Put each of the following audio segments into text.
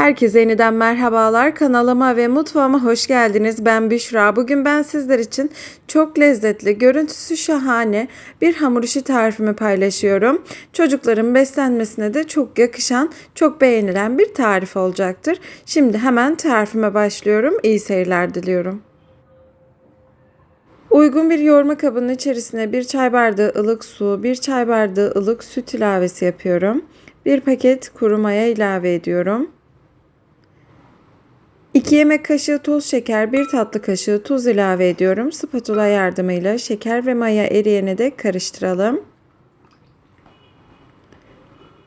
Herkese yeniden merhabalar. Kanalıma ve mutfağıma hoş geldiniz. Ben Büşra. Bugün ben sizler için çok lezzetli, görüntüsü şahane bir hamur işi tarifimi paylaşıyorum. Çocukların beslenmesine de çok yakışan, çok beğenilen bir tarif olacaktır. Şimdi hemen tarifime başlıyorum. İyi seyirler diliyorum. Uygun bir yoğurma kabının içerisine bir çay bardağı ılık su, bir çay bardağı ılık süt ilavesi yapıyorum. Bir paket kuru maya ilave ediyorum. 2 yemek kaşığı toz şeker, 1 tatlı kaşığı tuz ilave ediyorum. Spatula yardımıyla şeker ve maya eriyene de karıştıralım.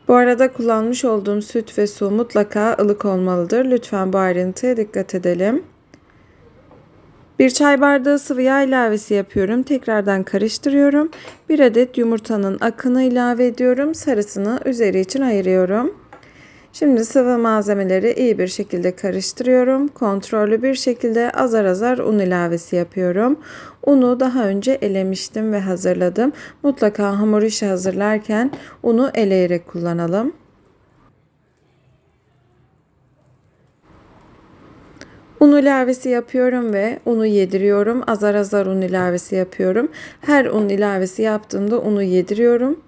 Bu arada kullanmış olduğum süt ve su mutlaka ılık olmalıdır. Lütfen bu ayrıntıya dikkat edelim. Bir çay bardağı sıvı yağ ilavesi yapıyorum. Tekrardan karıştırıyorum. Bir adet yumurtanın akını ilave ediyorum. Sarısını üzeri için ayırıyorum. Şimdi sıvı malzemeleri iyi bir şekilde karıştırıyorum. Kontrollü bir şekilde azar azar un ilavesi yapıyorum. Unu daha önce elemiştim ve hazırladım. Mutlaka hamur işi hazırlarken unu eleyerek kullanalım. Un ilavesi yapıyorum ve unu yediriyorum. Azar azar un ilavesi yapıyorum. Her un ilavesi yaptığımda unu yediriyorum.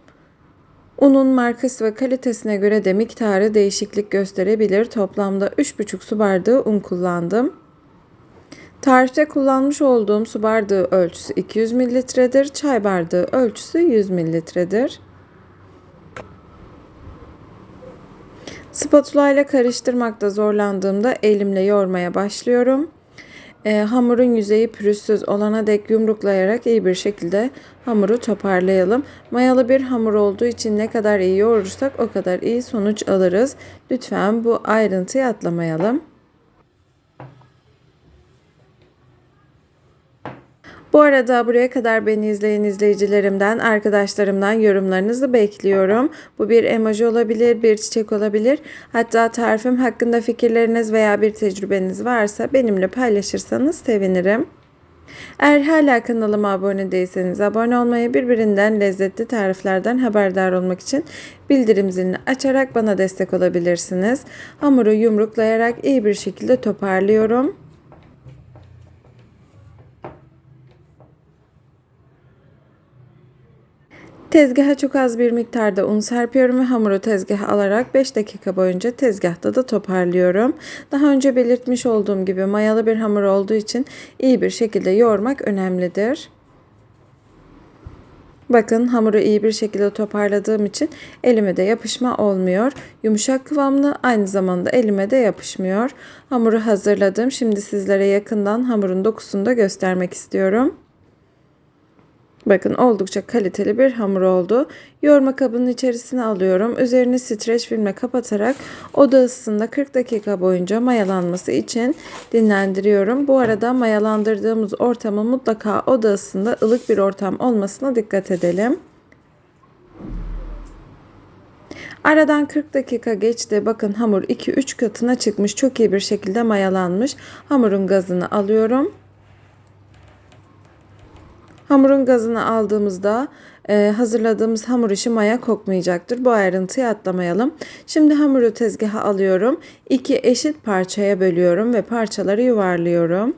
Unun markası ve kalitesine göre de miktarı değişiklik gösterebilir. Toplamda 3,5 su bardağı un kullandım. Tarifte kullanmış olduğum su bardağı ölçüsü 200 mililitredir. Çay bardağı ölçüsü 100 mililitredir. Spatula ile karıştırmakta zorlandığımda elimle yoğurmaya başlıyorum. E, hamurun yüzeyi pürüzsüz olana dek yumruklayarak iyi bir şekilde hamuru toparlayalım. Mayalı bir hamur olduğu için ne kadar iyi yoğurursak o kadar iyi sonuç alırız. Lütfen bu ayrıntıyı atlamayalım. Bu arada buraya kadar beni izleyen izleyicilerimden, arkadaşlarımdan yorumlarınızı bekliyorum. Bu bir emoji olabilir, bir çiçek olabilir. Hatta tarifim hakkında fikirleriniz veya bir tecrübeniz varsa benimle paylaşırsanız sevinirim. Eğer hala kanalıma abone değilseniz abone olmayı, birbirinden lezzetli tariflerden haberdar olmak için bildirim zilini açarak bana destek olabilirsiniz. Hamuru yumruklayarak iyi bir şekilde toparlıyorum. Tezgaha çok az bir miktarda un serpiyorum ve hamuru tezgaha alarak 5 dakika boyunca tezgahta da toparlıyorum. Daha önce belirtmiş olduğum gibi mayalı bir hamur olduğu için iyi bir şekilde yoğurmak önemlidir. Bakın hamuru iyi bir şekilde toparladığım için elime de yapışma olmuyor. Yumuşak kıvamlı aynı zamanda elime de yapışmıyor. Hamuru hazırladım. Şimdi sizlere yakından hamurun dokusunu da göstermek istiyorum. Bakın oldukça kaliteli bir hamur oldu. Yoğurma kabının içerisine alıyorum. Üzerini streç filmle kapatarak oda ısısında 40 dakika boyunca mayalanması için dinlendiriyorum. Bu arada mayalandırdığımız ortamın mutlaka oda ısısında ılık bir ortam olmasına dikkat edelim. Aradan 40 dakika geçti. Bakın hamur 2-3 katına çıkmış. Çok iyi bir şekilde mayalanmış. Hamurun gazını alıyorum. Hamurun gazını aldığımızda e, hazırladığımız hamur işi maya kokmayacaktır. Bu ayrıntıyı atlamayalım. Şimdi hamuru tezgaha alıyorum. İki eşit parçaya bölüyorum ve parçaları yuvarlıyorum.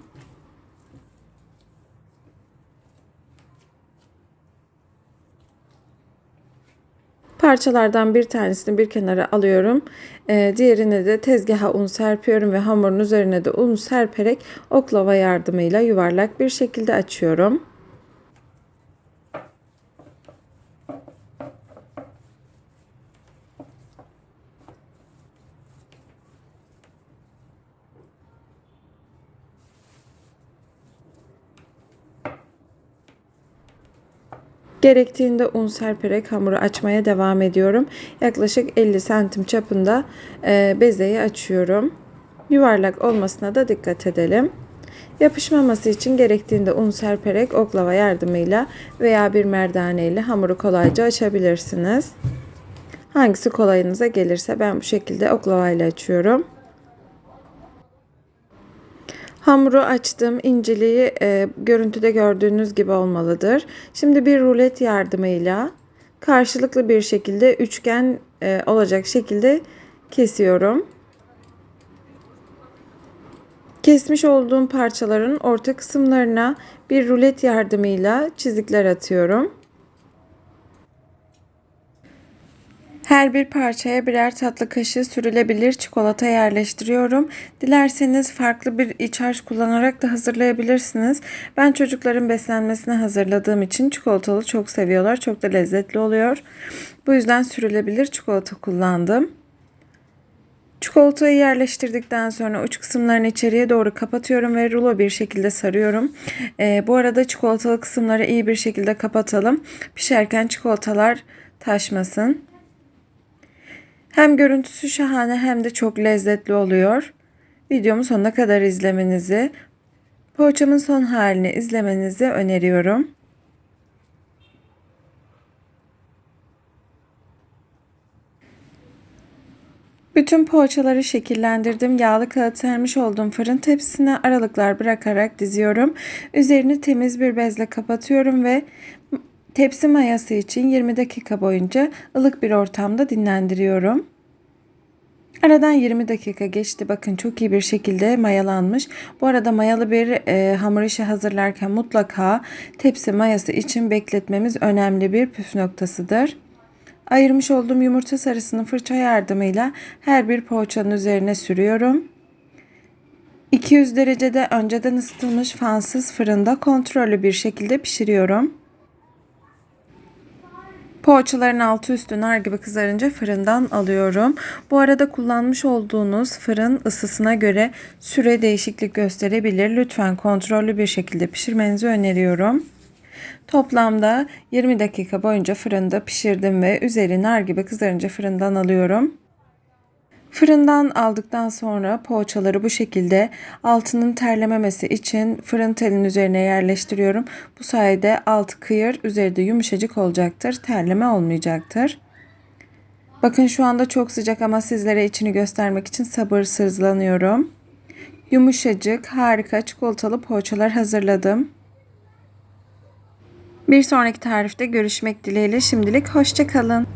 Parçalardan bir tanesini bir kenara alıyorum. Ee, diğerini de tezgaha un serpiyorum ve hamurun üzerine de un serperek oklava yardımıyla yuvarlak bir şekilde açıyorum. Gerektiğinde un serperek hamuru açmaya devam ediyorum. Yaklaşık 50 santim çapında e, bezeyi açıyorum. Yuvarlak olmasına da dikkat edelim. Yapışmaması için gerektiğinde un serperek oklava yardımıyla veya bir merdane ile hamuru kolayca açabilirsiniz. Hangisi kolayınıza gelirse ben bu şekilde oklava ile açıyorum. Hamuru açtım. İnceliği e, görüntüde gördüğünüz gibi olmalıdır. Şimdi bir rulet yardımıyla karşılıklı bir şekilde üçgen e, olacak şekilde kesiyorum. Kesmiş olduğum parçaların orta kısımlarına bir rulet yardımıyla çizikler atıyorum. Her bir parçaya birer tatlı kaşığı sürülebilir çikolata yerleştiriyorum. Dilerseniz farklı bir iç harç kullanarak da hazırlayabilirsiniz. Ben çocukların beslenmesine hazırladığım için çikolatalı çok seviyorlar. Çok da lezzetli oluyor. Bu yüzden sürülebilir çikolata kullandım. Çikolatayı yerleştirdikten sonra uç kısımlarını içeriye doğru kapatıyorum ve rulo bir şekilde sarıyorum. Ee, bu arada çikolatalı kısımları iyi bir şekilde kapatalım. Pişerken çikolatalar taşmasın. Hem görüntüsü şahane hem de çok lezzetli oluyor. Videomu sonuna kadar izlemenizi, poğaçamın son halini izlemenizi öneriyorum. Bütün poğaçaları şekillendirdim. Yağlı kağıt sermiş olduğum fırın tepsisine aralıklar bırakarak diziyorum. Üzerini temiz bir bezle kapatıyorum ve tepsi mayası için 20 dakika boyunca ılık bir ortamda dinlendiriyorum. Aradan 20 dakika geçti. Bakın çok iyi bir şekilde mayalanmış. Bu arada mayalı bir e, hamur işi hazırlarken mutlaka tepsi mayası için bekletmemiz önemli bir püf noktasıdır. Ayırmış olduğum yumurta sarısını fırça yardımıyla her bir poğaçanın üzerine sürüyorum. 200 derecede önceden ısıtılmış fansız fırında kontrollü bir şekilde pişiriyorum. Poğaçaların altı üstü nar gibi kızarınca fırından alıyorum. Bu arada kullanmış olduğunuz fırın ısısına göre süre değişiklik gösterebilir. Lütfen kontrollü bir şekilde pişirmenizi öneriyorum. Toplamda 20 dakika boyunca fırında pişirdim ve üzeri nar gibi kızarınca fırından alıyorum. Fırından aldıktan sonra poğaçaları bu şekilde altının terlememesi için fırın telin üzerine yerleştiriyorum. Bu sayede altı kıyır, üzeri de yumuşacık olacaktır. Terleme olmayacaktır. Bakın şu anda çok sıcak ama sizlere içini göstermek için sabırsızlanıyorum. Yumuşacık, harika çikolatalı poğaçalar hazırladım. Bir sonraki tarifte görüşmek dileğiyle şimdilik hoşçakalın.